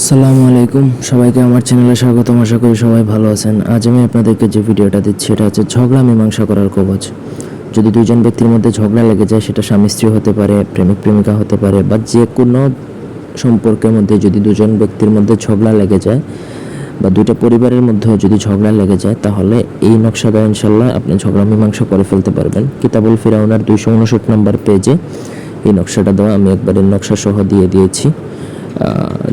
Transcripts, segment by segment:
আসসালামু আলাইকুম। সবাইকে আমার চ্যানেলে স্বাগতম। আশা করি সবাই ভালো আছেন। আজ আমি আপনাদেরকে যে ভিডিওটা দিচ্ছি, এটা হচ্ছে ঝগড়া মীমাংসা করার কবচ। যদি দুজন ব্যক্তির মধ্যে ঝগড়া লেগে যায়, সেটা স্বামী স্ত্রী হতে পারে, প্রেমিক প্রেমিকা হতে পারে, বা যে কোনো সম্পর্কের মধ্যে যদি দুজন ব্যক্তির মধ্যে ঝগড়া লেগে যায়, বা দুটো পরিবারের মধ্যেও যদি ঝগড়া লেগে যায়, তাহলে এই নকশা দ্বারা ইনশাল্লাহ আপনি ঝগড়া মীমাংসা করে ফেলতে পারবেন। কিতাবুল ফিরাউনার দুইশো উনষট নম্বর পেজে এই নকশাটা দেওয়া আমি একবারের নকশা সহ দিয়ে দিয়েছি।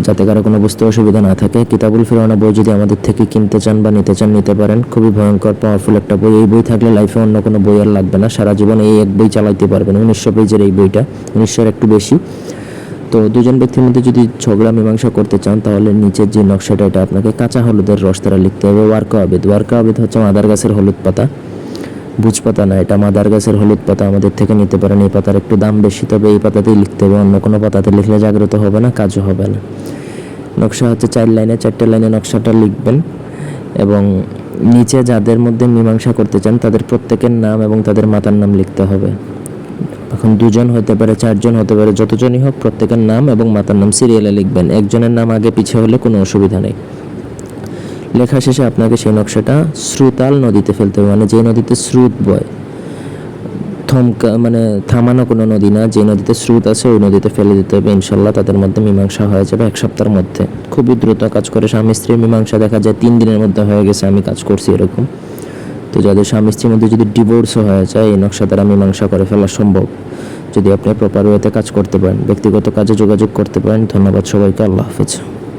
যাতে কারও কোনো বুঝতে অসুবিধা না থাকে। কিতাবুল ফিরাউনা বই যদি আমাদের থেকে কিনতে চান বা নিতে চান, নিতে পারেন। খুবই ভয়ঙ্কর পাওয়ারফুল একটা বই। এই বই থাকলে লাইফে অন্য কোনো বই আর লাগবে না। সারা জীবন এই এক বই চালাইতে পারবেন। উনিশশো পেজের এই বইটা, উনিশশোর একটু বেশি। তো দুজন ব্যক্তির মধ্যে যদি ঝগড়া, মীমাংসা করতে চান, তাহলে নিচের যে নকশাটা, এটা আপনাকে কাঁচা হলুদের রস দ্বারা লিখতে হবে। ওয়ার্কা আবেদ। ওয়ার্কা আবেদ হচ্ছে মাদার গাছের হলুদ পাতা। বুঝ পাতা না, এটা মাদার গাছের হলুদ পাতা, আমাদের থেকে নিতে পারেন এই পাতার একটু দাম বেশি, তবে এই পাতাতেই লিখতে হবে, অন্য কোনো পাতাতে লিখলে জাগ্রত হবে না, কাজও হবে না। নকশা হচ্ছে চার লাইনে, চারটে লাইনে নকশাটা লিখবেন এবং নিচে যাদের মধ্যে মীমাংসা করতে চান, তাদের প্রত্যেকের নাম এবং তাদের মাতার নাম লিখতে হবে। এখন দুজন হতে পারে, চারজন হতে পারে, যতজনই হোক, প্রত্যেকের নাম এবং মাতার নাম সিরিয়ালে লিখবেন। একজনের নাম আগে পিছিয়ে হলে কোনো অসুবিধা নেই। লেখা শেষে আপনাকে সেই নকশাটা শ্রুতাল নদীতে ফেলতে হবে মানে যে নদীতে স্রোত বয়, থমকা মানে থামানো কোনো নদী না, যে নদীতে স্রোত আছে ওই নদীতে ফেলে দিতে হবে ইনশাল্লাহ তাদের মধ্যে মীমাংসা হয়ে যাবে এক সপ্তাহের মধ্যে। খুবই দ্রুত কাজ করে স্বামী স্ত্রীর মীমাংসা দেখা যায়, তিন দিনের মধ্যে হয়ে গেছে, আমি কাজ করছি এরকম। তো যাদের স্বামী স্ত্রীর মধ্যে যদি ডিভোর্সও হয়ে যায়, এই নকশা দ্বারা মীমাংসা করে ফেলা সম্ভব। যদি আপনি প্রপার ওয়েতে কাজ করতে পারেন, ব্যক্তিগত কাজে যোগাযোগ করতে পারেন, ধন্যবাদ সবাইকে, আল্লাহ হাফেজ।